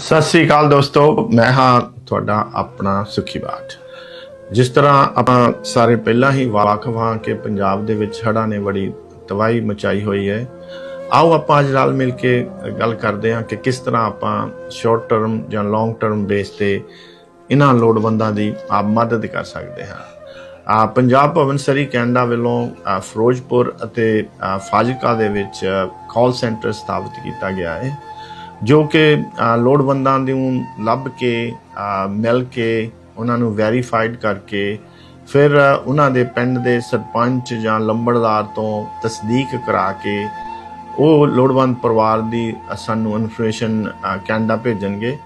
ਸਤਿ ਸ੍ਰੀ ਅਕਾਲ ਦੋਸਤੋ ਮੈਂ ਹਾਂ ਤੁਹਾਡਾ ਆਪਣਾ ਸੁਖੀ ਬਾਠ। ਜਿਸ ਤਰ੍ਹਾਂ ਆਪਾਂ ਸਾਰੇ ਪਹਿਲਾਂ ਹੀ ਵਾਕਫ ਹਾਂ ਕਿ ਪੰਜਾਬ ਦੇ ਵਿੱਚ ਹੜ੍ਹਾਂ ਨੇ ਬੜੀ ਤਬਾਹੀ ਮਚਾਈ ਹੋਈ ਹੈ। ਆਓ ਆਪਾਂ ਅੱਜ ਨਾਲ ਮਿਲ ਕੇ ਗੱਲ ਕਰਦੇ ਹਾਂ ਕਿ ਕਿਸ ਤਰ੍ਹਾਂ ਆਪਾਂ ਸ਼ਾਰਟ ਟਰਮ ਜਾਂ ਲੌਂਗ ਟਰਮ ਬੇਸ ਤੇ ਇਹਨਾਂ ਲੋੜਵੰਦਾਂ ਦੀ ਆਪ ਮਦਦ ਕਰ ਸਕਦੇ ਹਾਂ। ਆ ਪੰਜਾਬ ਭਵਨ ਸਰੀ ਕੈਨੇਡਾ ਵੱਲੋਂ ਫਿਰੋਜ਼ਪੁਰ ਅਤੇ ਆ, ਫਾਜ਼ਿਲਕਾ ਦੇ ਵਿੱਚ ਕਾਲ ਸੈਂਟਰ ਸਥਾਪਿਤ ਕੀਤਾ ਗਿਆ ਹੈ। ਜੋ ਕਿ ਲੋੜਵੰਦਾਂ ਨੂੰ ਲੱਭ ਕੇ ਮਿਲ ਕੇ, ਉਹਨਾਂ ਨੂੰ ਵੈਰੀਫਾਈਡ ਕਰਕੇ, ਫਿਰ ਉਹਨਾਂ ਦੇ ਪਿੰਡ ਦੇ ਸਰਪੰਚ ਜਾਂ ਲੰਬੜਦਾਰ ਤੋਂ ਤਸਦੀਕ ਕਰਾ ਕੇ, ਉਹ ਲੋੜਵੰਦ ਪਰਿਵਾਰ ਦੀ ਸਾਨੂੰ ਇਨਫੋਰਮੇਸ਼ਨ ਕੈਨੇਡਾ ਭੇਜਣਗੇ।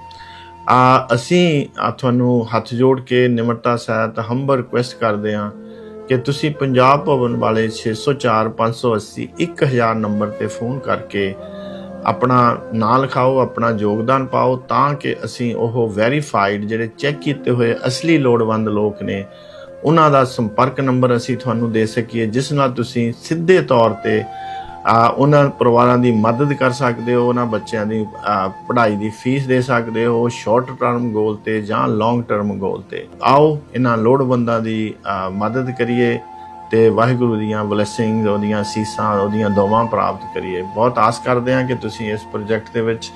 ਆ ਅਸੀਂ ਤੁਹਾਨੂੰ ਹੱਥ ਜੋੜ ਕੇ ਨਿਮਰਤਾ ਸਹਿਤ ਹੰਬਰ ਰਿਕੁਐਸਟ ਕਰਦੇ ਹਾਂ ਕਿ ਤੁਸੀਂ ਪੰਜਾਬ ਭਵਨ ਵਾਲੇ 604 580 1000 ਨੰਬਰ ਤੇ ਫੋਨ ਕਰਕੇ ਆਪਣਾ ਨਾਂ ਲਿਖਾਓ, ਆਪਣਾ ਯੋਗਦਾਨ ਪਾਓ ਤਾਂ ਕਿ ਅਸੀਂ ਉਹ ਵੈਰੀਫਾਈਡ ਜਿਹੜੇ ਚੈੱਕ ਕੀਤੇ ਹੋਏ ਅਸਲੀ ਲੋੜਵੰਦ ਲੋਕ ਨੇ, ਉਹਨਾਂ ਦਾ ਸੰਪਰਕ ਨੰਬਰ ਅਸੀਂ ਤੁਹਾਨੂੰ ਦੇ ਸਕੀਏ, ਜਿਸ ਨਾਲ ਤੁਸੀਂ ਸਿੱਧੇ ਤੌਰ ਤੇ ਉਹਨਾਂ ਪਰਿਵਾਰਾਂ ਦੀ ਮਦਦ ਕਰ ਸਕਦੇ ਹੋ, ਉਹਨਾਂ ਬੱਚਿਆਂ ਦੀ ਪੜ੍ਹਾਈ ਦੀ ਫੀਸ ਦੇ ਸਕਦੇ ਹੋ ਸ਼ਾਰਟ ਟਰਮ ਗੋਲ ਤੇ ਜਾਂ ਲੌਂਗ ਟਰਮ ਗੋਲ ਤੇ। ਆਓ, ਇਹਨਾਂ ਲੋੜਵੰਦਾਂ ਦੀ ਮਦਦ ਕਰੀਏ। ਤੇ ਵਾਹਿਗੁਰੂ ਦੀਆਂ ਬਲੇਸਿੰਗਸ ਉਹਦੀਆਂ ਸੀਸਾਂ, ਉਹਦੀਆਂ ਦੁਆਵਾਂ ਪ੍ਰਾਪਤ ਕਰੀਏ। ਬਹੁਤ ਆਸ ਕਰਦੇ ਹਾਂ ਕਿ ਤੁਸੀਂ ਇਸ ਪ੍ਰੋਜੈਕਟ ਦੇ ਵਿੱਚ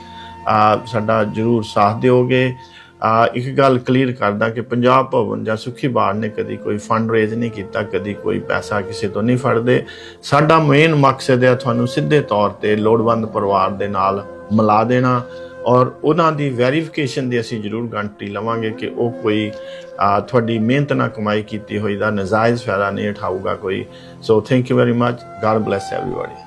ਸਾਡਾ ਜਰੂਰ ਸਾਥ ਦਿਓਗੇ। ਇੱਕ ਗੱਲ ਕਲੀਅਰ ਕਰਦਾ ਕਿ ਪੰਜਾਬ ਭਵਨ ਜਾਂ ਸੁਖੀ ਬਾੜ ਨੇ ਕਦੀ ਕੋਈ ਫੰਡ ਰੇਜ਼ ਨਹੀਂ ਕੀਤਾ, ਕਦੀ ਕੋਈ ਪੈਸਾ ਕਿਸੇ ਤੋਂ ਨਹੀਂ ਫੜਦੇ। ਸਾਡਾ ਮੇਨ ਮਕਸਦ ਹੈ ਤੁਹਾਨੂੰ ਸਿੱਧੇ ਤੌਰ ਤੇ ਲੋੜਵੰਦ ਪਰਿਵਾਰ ਦੇ ਨਾਲ ਮਿਲਾ ਦੇਣਾ। ਔਰ ਉਹਨਾਂ ਦੀ ਵੈਰੀਫਿਕੇਸ਼ਨ ਦੀ ਅਸੀਂ ਜ਼ਰੂਰ ਗਾਰੰਟੀ ਲਵਾਂਗੇ ਕਿ ਉਹ ਕੋਈ ਤੁਹਾਡੀ ਮਿਹਨਤ ਨਾਲ ਕਮਾਈ ਕੀਤੀ ਹੋਈ ਦਾ ਨਜਾਇਜ਼ ਫਾਇਦਾ ਨਹੀਂ ਉਠਾਊਗਾ ਕੋਈ। So thank you very much God bless everybody